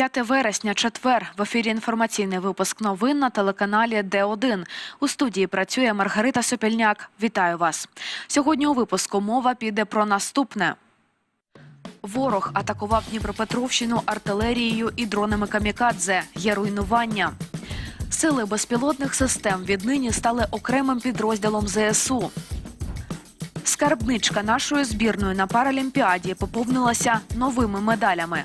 5 вересня, четвер. В ефірі інформаційний випуск новин на телеканалі Д1. У студії працює Маргарита Сопільняк. Вітаю вас. Сьогодні у випуску мова піде про наступне. Ворог атакував Дніпропетровщину артилерією і дронами камікадзе. Є руйнування. Сили безпілотних систем віднині стали окремим підрозділом ЗСУ. Скарбничка нашої збірної на Паралімпіаді поповнилася новими медалями.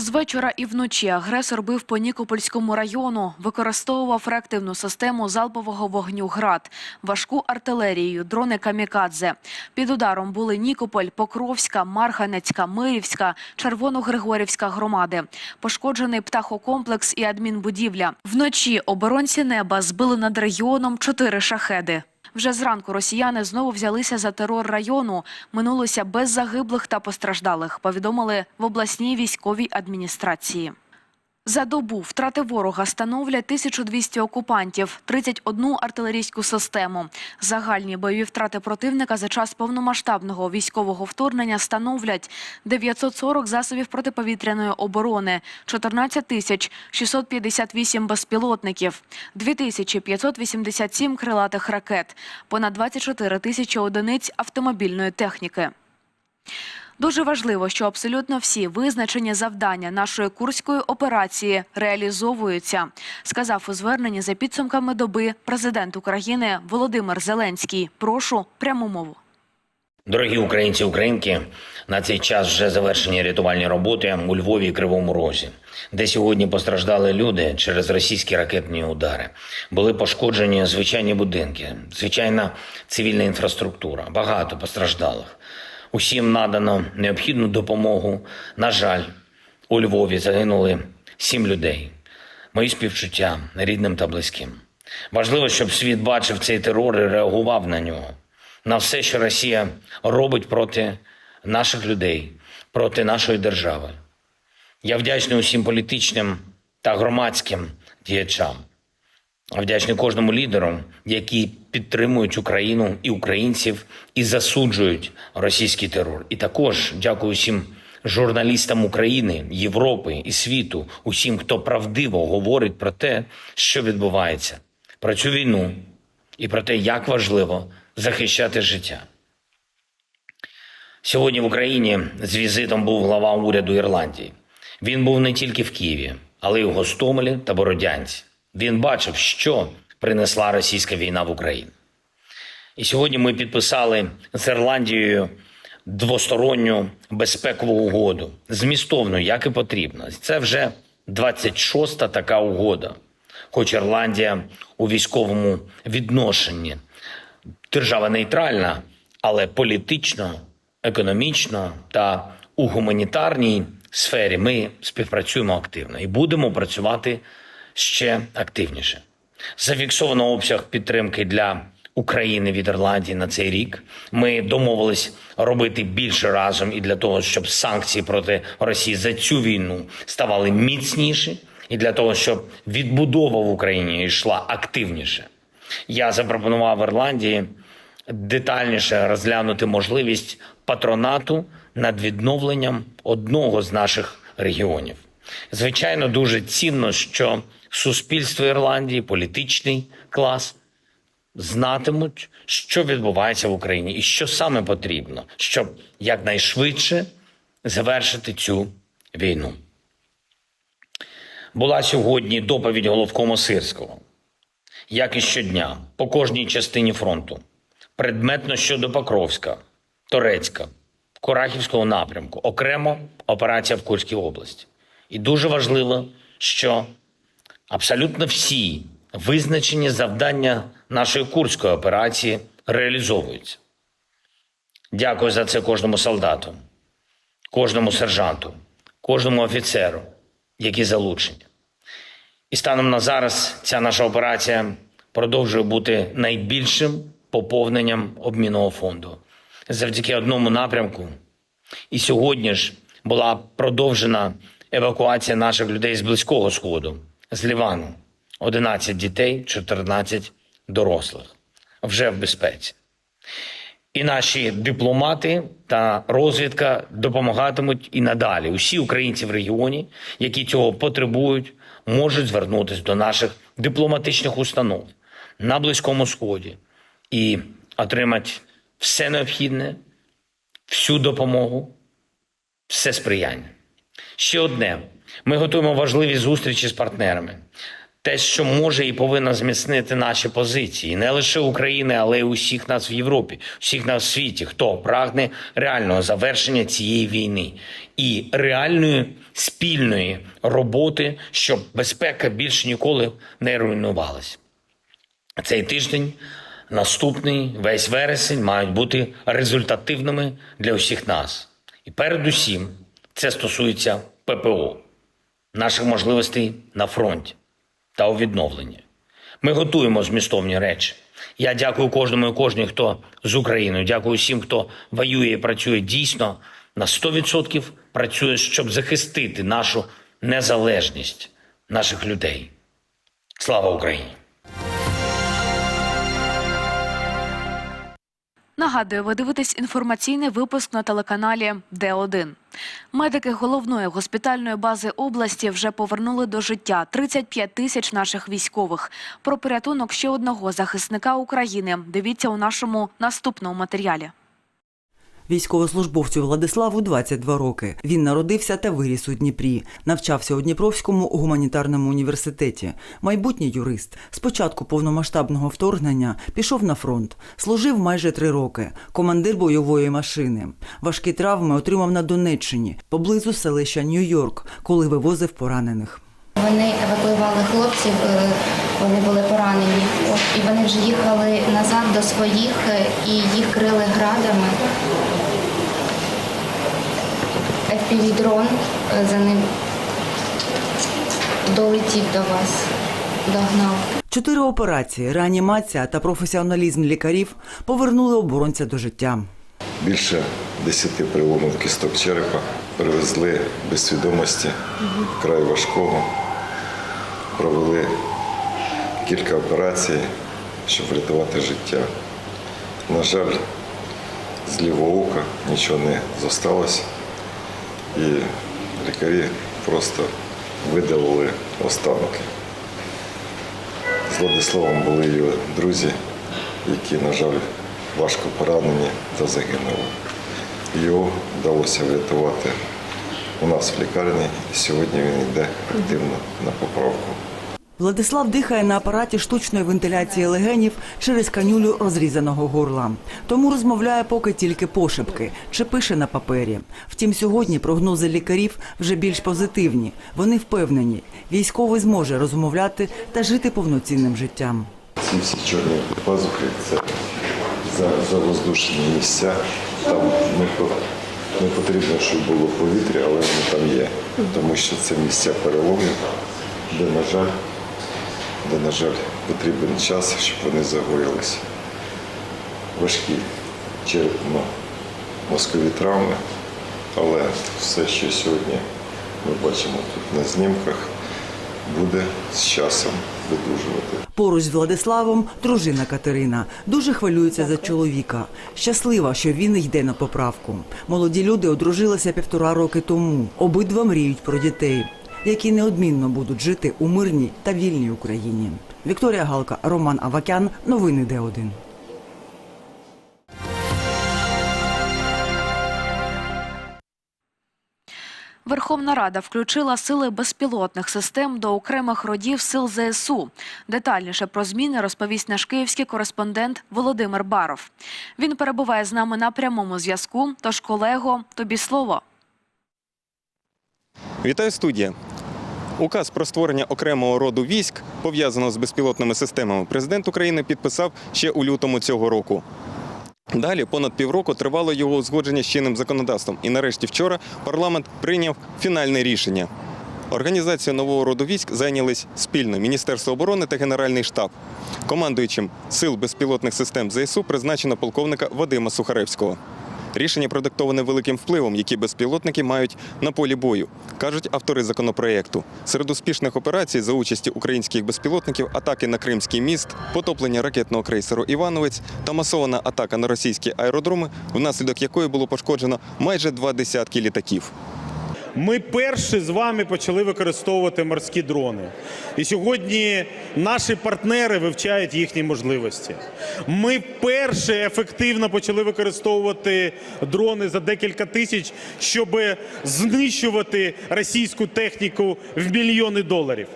З вечора і вночі агресор бив по Нікопольському району, використовував реактивну систему залпового вогню ГРАД, важку артилерію, дрони камікадзе. Під ударом були Нікополь, Покровська, Марганецька, Мирівська, Червоногригорівська громади. Пошкоджений птахокомплекс і адмінбудівля. Вночі оборонці неба збили над регіоном чотири шахеди. Вже зранку росіяни знову взялися за терор району. Минулося без загиблих та постраждалих. Повідомили в обласній військовій адміністрації. За добу втрати ворога становлять 1200 окупантів, 31 артилерійську систему. Загальні бойові втрати противника за час повномасштабного військового вторгнення становлять 940 засобів протиповітряної оборони, 14 тисяч 658 безпілотників, 2587 крилатих ракет, понад 24 тисячі одиниць автомобільної техніки. Дуже важливо, що абсолютно всі визначені завдання нашої курської операції реалізовуються, сказав у зверненні за підсумками доби президент України Володимир Зеленський. Прошу пряму мову. Дорогі українці, українки, на цей час вже завершені рятувальні роботи у Львові і Кривому Розі, де сьогодні постраждали люди через російські ракетні удари. Були пошкоджені звичайні будинки, звичайна цивільна інфраструктура. Багато постраждалих. Усім надано необхідну допомогу. На жаль, у Львові загинули сім людей. Мої співчуття рідним та близьким. Важливо, щоб світ бачив цей терор і реагував на нього на все, що Росія робить проти наших людей, проти нашої держави. Я вдячний усім політичним та громадським діячам. Вдячний кожному лідеру, які підтримують Україну і українців і засуджують російський терор. І також дякую всім журналістам України, Європи і світу, усім, хто правдиво говорить про те, що відбувається, про цю війну і про те, як важливо захищати життя. Сьогодні в Україні з візитом був глава уряду Ірландії. Він був не тільки в Києві, але й у Гостомелі та Бородянці. Він бачив, що принесла російська війна в Україну. І сьогодні ми підписали з Ірландією двосторонню безпекову угоду, змістовну, як і потрібно. Це вже 26-та така угода. Хоч Ірландія у військовому відношенні держава нейтральна, але політично, економічно та у гуманітарній сфері ми співпрацюємо активно і будемо працювати ще активніше. Зафіксовано обсяг підтримки для України від Ірландії на цей рік. Ми домовились робити більше разом і для того, щоб санкції проти Росії за цю війну ставали міцніші, і для того, щоб відбудова в Україні йшла активніше. Я запропонував Ірландії детальніше розглянути можливість патронату над відновленням одного з наших регіонів. Звичайно, дуже цінно, що суспільство Ірландії, політичний клас знатимуть, що відбувається в Україні і що саме потрібно, щоб якнайшвидше завершити цю війну. Була сьогодні доповідь головкому Сирського, як і щодня, по кожній частині фронту, предметно щодо Покровська, Торецька, Курахівського напрямку, окремо операція в Курській області. І дуже важливо, що абсолютно всі визначені завдання нашої курської операції реалізовуються. Дякую за це кожному солдату, кожному сержанту, кожному офіцеру, які залучені. І станом на зараз ця наша операція продовжує бути найбільшим поповненням обмінного фонду завдяки одному напрямку. І сьогодні ж була продовжена евакуація наших людей з близького сходу, з Лівану. 11 дітей, 14 дорослих вже в безпеці. І наші дипломати та розвідка допомагатимуть і надалі. Усі українці в регіоні, які цього потребують, можуть звернутися до наших дипломатичних установ на Близькому Сході і отримати все необхідне, всю допомогу, все сприяння. Ще одне: ми готуємо важливі зустрічі з партнерами. Те, що може і повинно зміцнити наші позиції, не лише України, але й усіх нас в Європі, всіх нас в світі, хто прагне реального завершення цієї війни і реальної спільної роботи, щоб безпека більше ніколи не руйнувалась. Цей тиждень, наступний, весь вересень мають бути результативними для усіх нас. І передусім це стосується ППО, наших можливостей на фронті та у відновленні. Ми готуємо змістовні речі. Я дякую кожному і кожній, хто з Україною. Дякую всім, хто воює і працює дійсно на 100% працює, щоб захистити нашу незалежність наших людей. Слава Україні! Нагадую, ви дивитесь інформаційний випуск на телеканалі Д1. Медики головної госпітальної бази області вже повернули до життя 35 тисяч наших військових. Про порятунок ще одного захисника України дивіться у нашому наступному матеріалі. Військовослужбовцю Владиславу 22 роки. Він народився та виріс у Дніпрі. Навчався у Дніпровському гуманітарному університеті. Майбутній юрист. З початку повномасштабного вторгнення пішов на фронт. Служив майже три роки. Командир бойової машини. Важкі травми отримав на Донеччині, поблизу селища Нью-Йорк, коли вивозив поранених. Вони евакуювали хлопців, е, вони були поранені. І вони вже їхали назад до своїх е, і їх крили градами. FPV-дрон е, за ним долетів до вас, догнав. Чотири операції, реанімація та професіоналізм лікарів повернули оборонця до життя. Більше десяти переломів кісток черепа перевезли без свідомості, край важкого. Провели кілька операцій, щоб врятувати життя. На жаль, з лівого ока нічого не зосталось, і лікарі просто видалили останки. З Владиславом були його друзі, які, на жаль, важко поранені та загинули. Його вдалося врятувати у нас в лікарні, і сьогодні він йде активно на поправку. Владислав дихає на апараті штучної вентиляції легенів через канюлю розрізаного горла. Тому розмовляє поки тільки пошепки чи пише на папері. Втім, сьогодні прогнози лікарів вже більш позитивні. Вони впевнені, військовий зможе розмовляти та жити повноцінним життям. Ці всі чорні пазухи це за- завоздушені місця. Там не, не потрібно, щоб було повітря, але воно там є. Тому що це місця переломів, де, на жаль, де, на жаль, потрібен час, щоб вони загоїлися. Важкі черепно-мозкові травми, але все, що сьогодні ми бачимо тут на знімках, буде з часом видужувати. Поруч з Владиславом дружина Катерина дуже хвилюється за чоловіка. Щаслива, що він йде на поправку. Молоді люди одружилися півтора роки тому. Обидва мріють про дітей, які неодмінно будуть жити у мирній та вільній Україні. Вікторія Галка, Роман Авакян. Новини Д1. Верховна Рада включила сили безпілотних систем до окремих родів сил ЗСУ. Детальніше про зміни розповість наш київський кореспондент Володимир Баров. Він перебуває з нами на прямому зв'язку. Тож, колего, тобі слово. Вітаю студія. Указ про створення окремого роду військ, пов'язаного з безпілотними системами, президент України підписав ще у лютому цього року. Далі понад півроку тривало його узгодження з чинним законодавством. І нарешті вчора парламент прийняв фінальне рішення. Організацією нового роду військ зайнялись спільно Міністерство оборони та Генеральний штаб. Командуючим сил безпілотних систем ЗСУ призначено полковника Вадима Сухаревського. Рішення продиктоване великим впливом, які безпілотники мають на полі бою, кажуть автори законопроекту. Серед успішних операцій за участі українських безпілотників атаки на Кримський міст, потоплення ракетного крейсеру Івановець та масована атака на російські аеродроми, внаслідок якої було пошкоджено майже два десятки літаків. Ми перші з вами почали використовувати морські дрони. І сьогодні наші партнери вивчають їхні можливості. Ми вперше ефективно почали використовувати дрони за декілька тисяч, щоб знищувати російську техніку в мільйони доларів.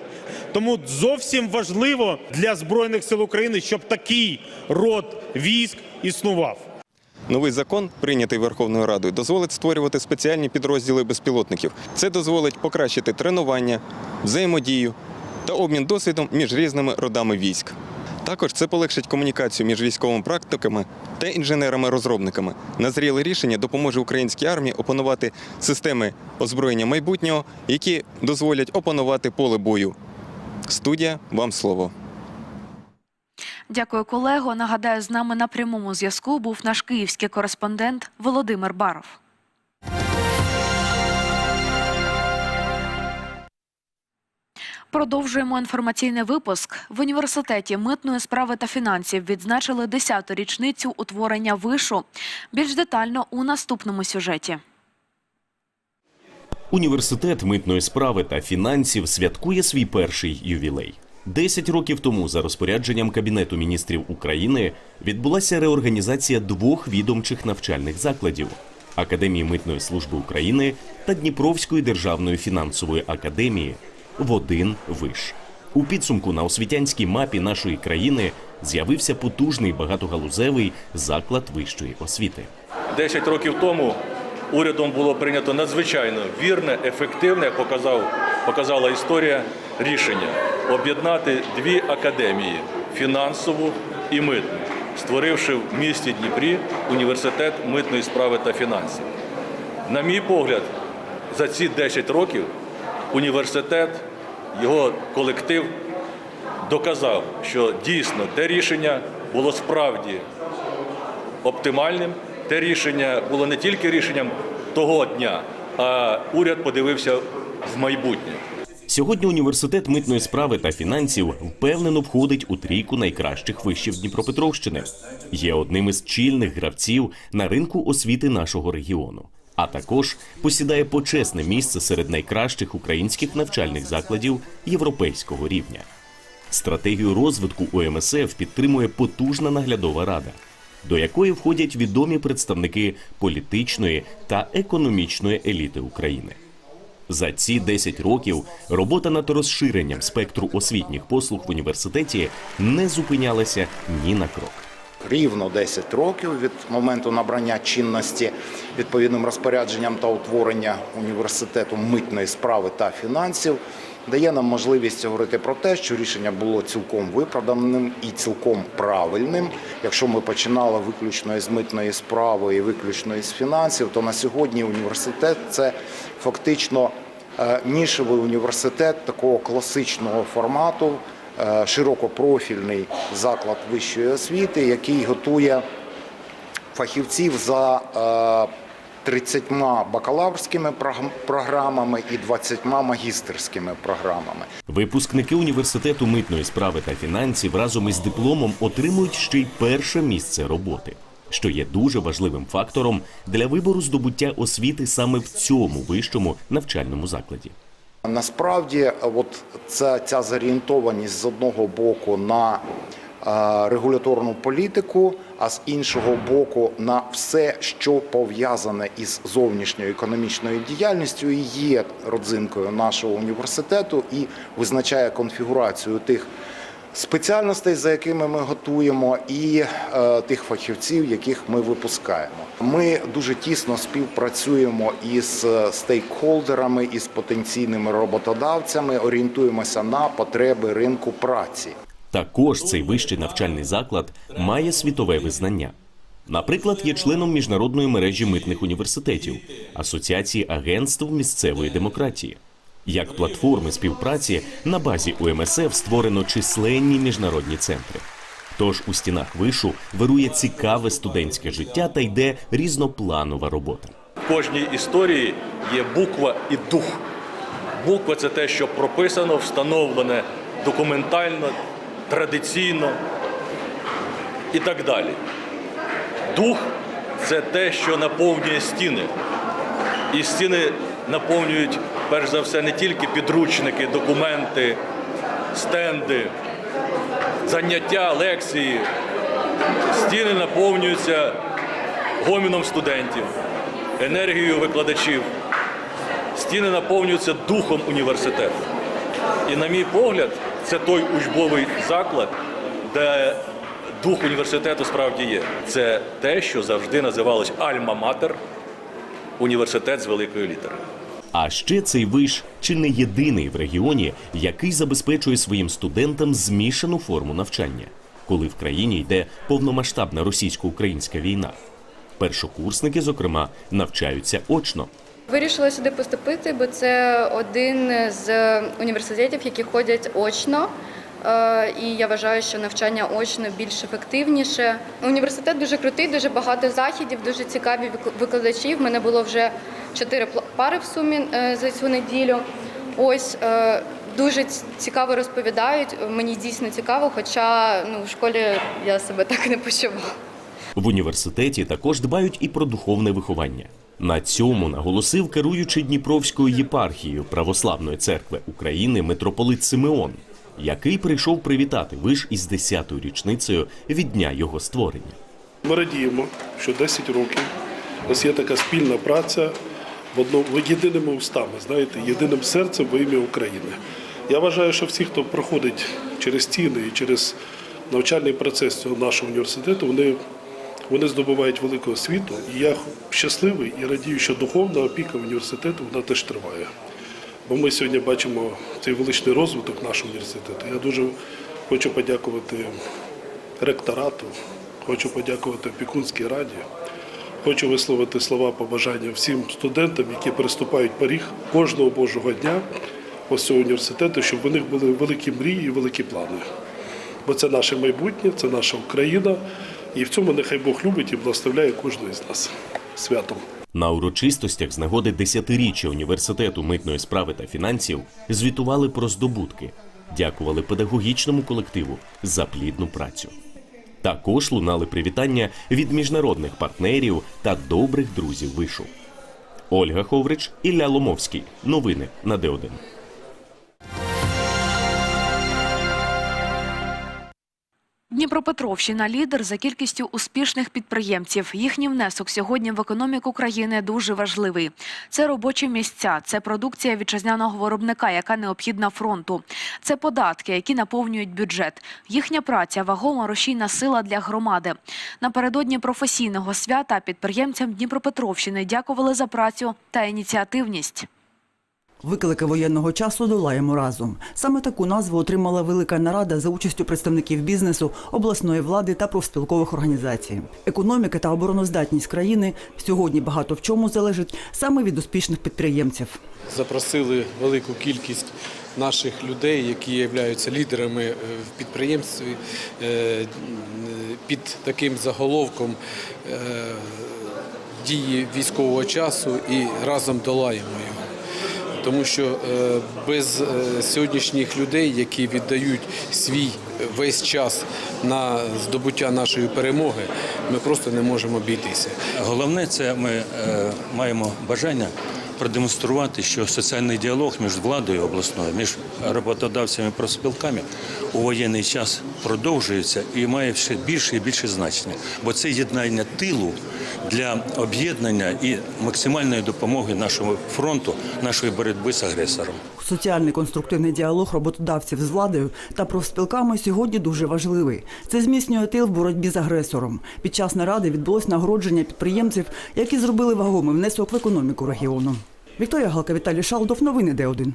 Тому зовсім важливо для Збройних сил України, щоб такий род військ існував. Новий закон, прийнятий Верховною Радою, дозволить створювати спеціальні підрозділи безпілотників. Це дозволить покращити тренування, взаємодію та обмін досвідом між різними родами військ. Також це полегшить комунікацію між військовими практиками та інженерами-розробниками. Назріле рішення допоможе українській армії опанувати системи озброєння майбутнього, які дозволять опанувати поле бою. Студія, вам слово. Дякую, колего. Нагадаю, з нами на прямому зв'язку був наш київський кореспондент Володимир Баров. Продовжуємо інформаційний випуск. В університеті митної справи та фінансів відзначили 10-ту річницю утворення вишу. Більш детально у наступному сюжеті. Університет митної справи та фінансів святкує свій перший ювілей. Десять років тому, за розпорядженням Кабінету міністрів України, відбулася реорганізація двох відомчих навчальних закладів Академії митної служби України та Дніпровської державної фінансової академії в один виш. У підсумку на освітянській мапі нашої країни з'явився потужний багатогалузевий заклад вищої освіти. 10 років тому урядом було прийнято надзвичайно вірне, ефективне, як показав, показала історія, рішення об'єднати дві академії фінансову і митну, створивши в місті Дніпрі університет митної справи та фінансів. На мій погляд, за ці 10 років університет, його колектив доказав, що дійсно те рішення було справді оптимальним. Те рішення було не тільки рішенням того дня, а уряд подивився в майбутнє. Сьогодні університет митної справи та фінансів впевнено входить у трійку найкращих вишів Дніпропетровщини. Є одним із чільних гравців на ринку освіти нашого регіону. А також посідає почесне місце серед найкращих українських навчальних закладів європейського рівня. Стратегію розвитку УМСФ підтримує потужна наглядова рада, до якої входять відомі представники політичної та економічної еліти України. За ці 10 років робота над розширенням спектру освітніх послуг в університеті не зупинялася ні на крок. рівно 10 років від моменту набрання чинності відповідним розпорядженням та утворення університету митної справи та фінансів дає нам можливість говорити про те, що рішення було цілком виправданим і цілком правильним. Якщо ми починали виключно із митної справи і виключно із фінансів, то на сьогодні університет це фактично е, нішевий університет такого класичного формату, е, широкопрофільний заклад вищої освіти, який готує фахівців за е, 30 бакалаврськими програмами і 20 магістерськими програмами. Випускники університету митної справи та фінансів разом із дипломом отримують ще й перше місце роботи, що є дуже важливим фактором для вибору здобуття освіти саме в цьому вищому навчальному закладі. Насправді, от ця, ця зорієнтованість з одного боку на регуляторну політику, а з іншого боку на все, що пов'язане із зовнішньою економічною діяльністю, і є родзинкою нашого університету і визначає конфігурацію тих спеціальностей, за якими ми готуємо, і е, тих фахівців, яких ми випускаємо. Ми дуже тісно співпрацюємо із е, стейкхолдерами, із потенційними роботодавцями, орієнтуємося на потреби ринку праці. Також цей вищий навчальний заклад має світове визнання. Наприклад, є членом міжнародної мережі митних університетів, Асоціації агентств місцевої демократії. Як платформи співпраці на базі УМСФ створено численні міжнародні центри. Тож у стінах вишу вирує цікаве студентське життя та йде різнопланова робота. В кожній історії є буква і дух. Буква це те, що прописано, встановлене документально, традиційно і так далі. Дух це те, що наповнює стіни. І стіни наповнюють, перш за все, не тільки підручники, документи, стенди, заняття, лекції. Стіни наповнюються гоміном студентів, енергією викладачів. Стіни наповнюються духом університету. І, на мій погляд, це той учбовий заклад, де дух університету справді є. Це те, що завжди називалось Альма-Матер, університет з великої літери. А ще цей виш чи не єдиний в регіоні, який забезпечує своїм студентам змішану форму навчання, коли в країні йде повномасштабна російсько-українська війна. Першокурсники, зокрема, навчаються очно. Вирішила сюди поступити, бо це один з університетів, які ходять очно. Е, І я вважаю, що навчання очно більш ефективніше. Університет дуже крутий, дуже багато заходів, дуже цікаві викладачі. В мене було вже чотири пари в сумі е, за цю неділю. Ось е, дуже цікаво розповідають. Мені дійсно цікаво, хоча ну, в школі я себе так не почувала. В університеті також дбають і про духовне виховання. На цьому наголосив керуючий Дніпровською єпархією Православної церкви України митрополит Симеон, який прийшов привітати виш із 10-ю річницею від дня його створення. Ми радіємо, що 10 років у нас є така спільна праця в одному єдиними устами, знаєте, єдиним серцем во ім'я України. Я вважаю, що всі, хто проходить через стіни і через навчальний процес цього нашого університету, вони, вони здобувають велику освіту. І я щасливий і радію, що духовна опіка університету вона теж триває. Бо ми сьогодні бачимо цей величний розвиток нашого університету. Я дуже хочу подякувати ректорату, хочу подякувати опікунській раді. Хочу висловити слова побажання всім студентам, які переступають поріг кожного божого дня ось цього університету, щоб у них були великі мрії і великі плани. Бо це наше майбутнє, це наша Україна, і в цьому нехай Бог любить і благословляє кожного із нас. Святом! На урочистостях з нагоди десятиріччя університету митної справи та фінансів звітували про здобутки, дякували педагогічному колективу за плідну працю. Також лунали привітання від міжнародних партнерів та добрих друзів вишу. Ольга Ховрич, Ілля Ломовський. Новини на Д1. Дніпропетровщина лідер за кількістю успішних підприємців. Їхній внесок сьогодні в економіку країни дуже важливий. Це робочі місця, це продукція вітчизняного виробника, яка необхідна фронту. Це податки, які наповнюють бюджет. Їхня праця вагома рушійна сила для громади. Напередодні професійного свята підприємцям Дніпропетровщини дякували за працю та ініціативність. Виклики воєнного часу долаємо разом. Саме таку назву отримала велика нарада за участю представників бізнесу, обласної влади та профспілкових організацій. Економіка та обороноздатність країни сьогодні багато в чому залежить саме від успішних підприємців. запросили велику кількість наших людей, які являються лідерами е, в підприємстві е, під таким заголовком е, дії військового часу і разом долаємо його. Тому що е, без е, сьогоднішніх людей, які віддають свій весь час на здобуття нашої перемоги, ми просто не можемо обійтися. Головне, це ми е, маємо бажання продемонструвати, що соціальний діалог між владою обласною, між роботодавцями і профспілками у воєнний час продовжується і має все більше і більше значення. Бо це єднання тилу для об'єднання і максимальної допомоги нашому фронту, нашої боротьби з агресором. Соціальний конструктивний діалог роботодавців з владою та профспілками сьогодні дуже важливий. Це зміцнює тил в боротьбі з агресором. Під час наради відбулось нагородження підприємців, які зробили вагомий внесок в економіку регіону. Вікторія Галка, Віталій Шалдов. Новини Д1.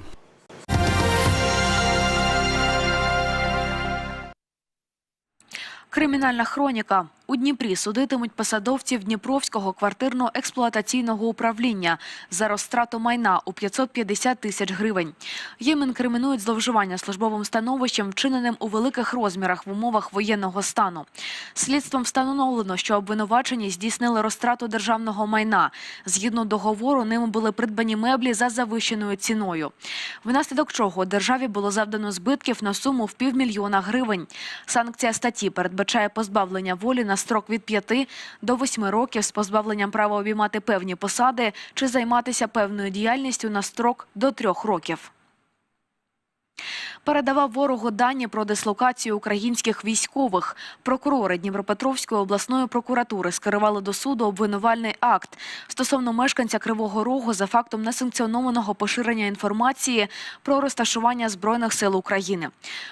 Кримінальна хроніка. У Дніпрі судитимуть посадовців Дніпровського квартирно-експлуатаційного управління за розтрату майна у 550 тисяч гривень. Їм інкримінують зловживання службовим становищем, вчиненим у великих розмірах в умовах воєнного стану. Слідством встановлено, що обвинувачені здійснили розтрату державного майна. Згідно договору, ними були придбані меблі за завищеною ціною. Внаслідок чого державі було завдано збитків на суму в півмільйона гривень. Санкція статті передбачає позбавлення волі на строк від 5 до 8 років з позбавленням права обіймати певні посади чи займатися певною діяльністю на строк до 3 років. Передавав ворогу дані про дислокацію українських військових. Прокурори Дніпропетровської обласної прокуратури скерували до суду обвинувальний акт стосовно мешканця Кривого Рогу за фактом несанкціонованого поширення інформації про розташування збройних сил України.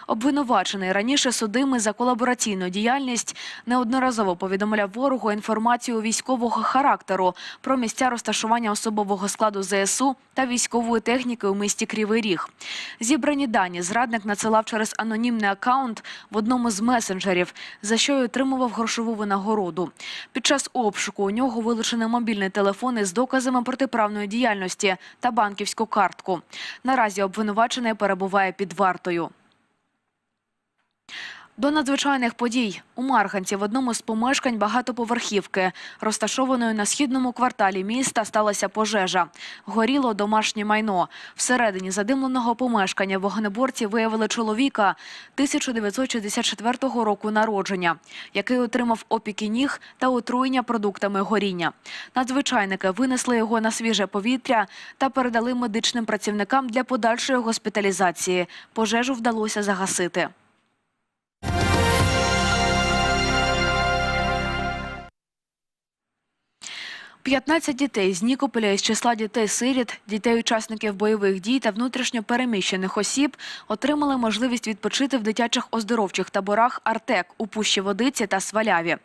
Обвинувачений раніше судимий за колабораційну діяльність неодноразово повідомляв ворогу інформацію військового характеру про місця розташування особового складу ЗСУ та військової техніки у місті Кривий Ріг. Зібрані дані зрадник надсилав через анонімний акаунт в одному з месенджерів, за що й отримував грошову винагороду. Під час обшуку у нього вилучені мобільний телефон із доказами протиправної діяльності та банківську картку. Наразі обвинувачений перебуває під вартою. До надзвичайних подій у Марганці в одному з помешкань багатоповерхівки, розташованої на східному кварталі міста, сталася пожежа. Горіло домашнє майно. Всередині задимленого помешкання вогнеборці виявили чоловіка 1964 року народження, який отримав опіки ніг та отруєння продуктами горіння. Надзвичайники винесли його на свіже повітря та передали медичним працівникам для подальшої госпіталізації. Пожежу вдалося загасити. П'ятнадцять дітей з Нікополя із числа дітей-сиріт, дітей-учасників бойових дій та внутрішньо переміщених осіб отримали можливість відпочити в дитячих оздоровчих таборах Артек у Пущі Водиці та Сваляві.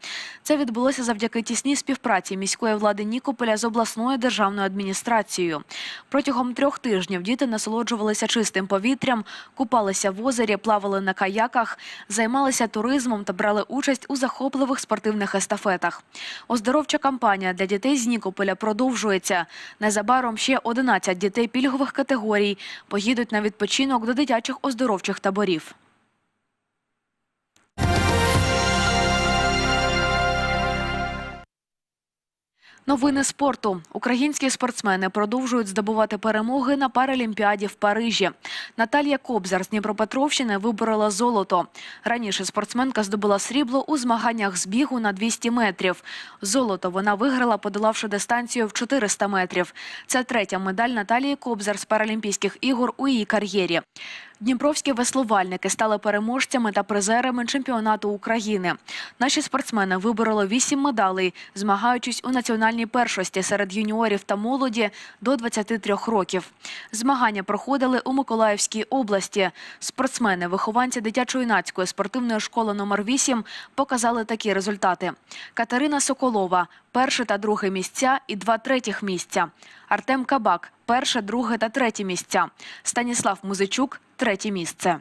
Це відбулося завдяки тісній співпраці міської влади Нікополя з обласною державною адміністрацією. Протягом трьох тижнів діти насолоджувалися чистим повітрям, купалися в озері, плавали на каяках, займалися туризмом та брали участь у захопливих спортивних естафетах. Оздоровча кампанія для дітей з Нікополя продовжується. Незабаром ще 11 дітей пільгових категорій поїдуть на відпочинок до дитячих оздоровчих таборів. Новини спорту. Українські спортсмени продовжують здобувати перемоги на Паралімпіаді в Парижі. Наталія Кобзар з Дніпропетровщини виборола золото. Раніше спортсменка здобула срібло у змаганнях з бігу на 200 метрів. Золото вона виграла, подолавши дистанцію в 400 метрів. Це третя медаль Наталії Кобзар з Паралімпійських ігор у її кар'єрі. Дніпровські веслувальники стали переможцями та призерами чемпіонату України. Наші спортсмени вибороли вісім медалей, змагаючись у національній першості серед юніорів та молоді до 23 років. Змагання проходили у Миколаївській області. Спортсмени, вихованці дитячо-юнацької спортивної школи номер 8 показали такі результати: Катерина Соколова перше та друге місця і два третіх місця. Артем Кабак перше, друге та третє місця. Станіслав Музичук третє місце.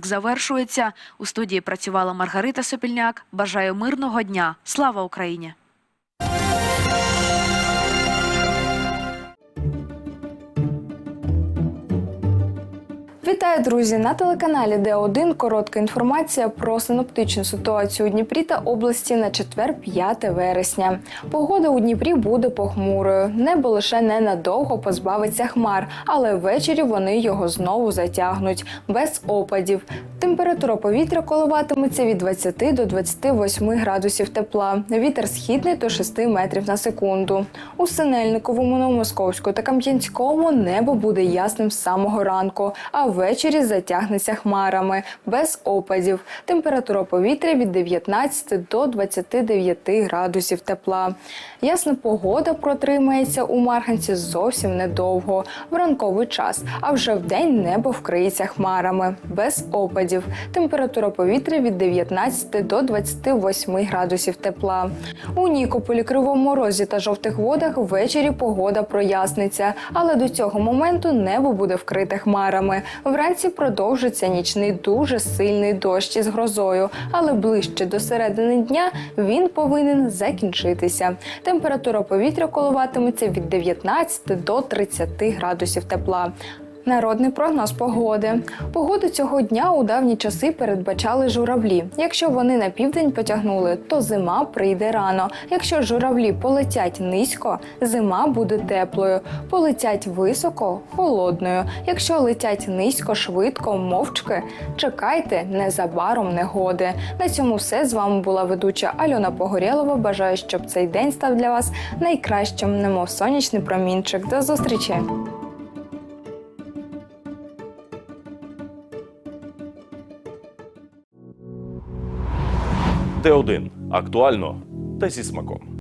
завершується. У студії працювала Маргарита Сопільняк. Бажаю мирного дня. Слава Україні! Вітаю, друзі! На телеканалі Д1 коротка інформація про синоптичну ситуацію у Дніпрі та області на четвер, 5 вересня. Погода у Дніпрі буде похмурою. Небо лише ненадовго позбавиться хмар, але ввечері вони його знову затягнуть без опадів. Температура повітря коливатиметься від 20 до 28 градусів тепла. Вітер східний до 6 метрів на секунду. У Синельниковому, Новомосковську та Кам'янському небо буде ясним з самого ранку, а ввечері затягнеться хмарами, без опадів. Температура повітря від 19 до 29 градусів тепла. Ясна погода протримається у Марганці зовсім недовго, в ранковий час, а вже вдень небо вкриється хмарами, без опадів. Температура повітря від 19 до 28 градусів тепла. У Нікополі, Кривому Розі та жовтих водах ввечері погода проясниться, але до цього моменту небо буде вкрите хмарами. Вранці продовжиться нічний дуже сильний дощ із грозою, але ближче до середини дня він повинен закінчитися. Температура повітря коливатиметься від 19 до 30 градусів тепла. Народний прогноз погоди. Погоду цього дня у давні часи передбачали журавлі. Якщо вони на південь потягнули, то зима прийде рано. Якщо журавлі полетять низько, зима буде теплою. Полетять високо холодною. Якщо летять низько, швидко, мовчки, чекайте незабаром негоди. На цьому все з вами була ведуча Альона Погорєлова. Бажаю, щоб цей день став для вас найкращим, немов сонячний промінчик. До зустрічі! Т1. Актуально та зі смаком.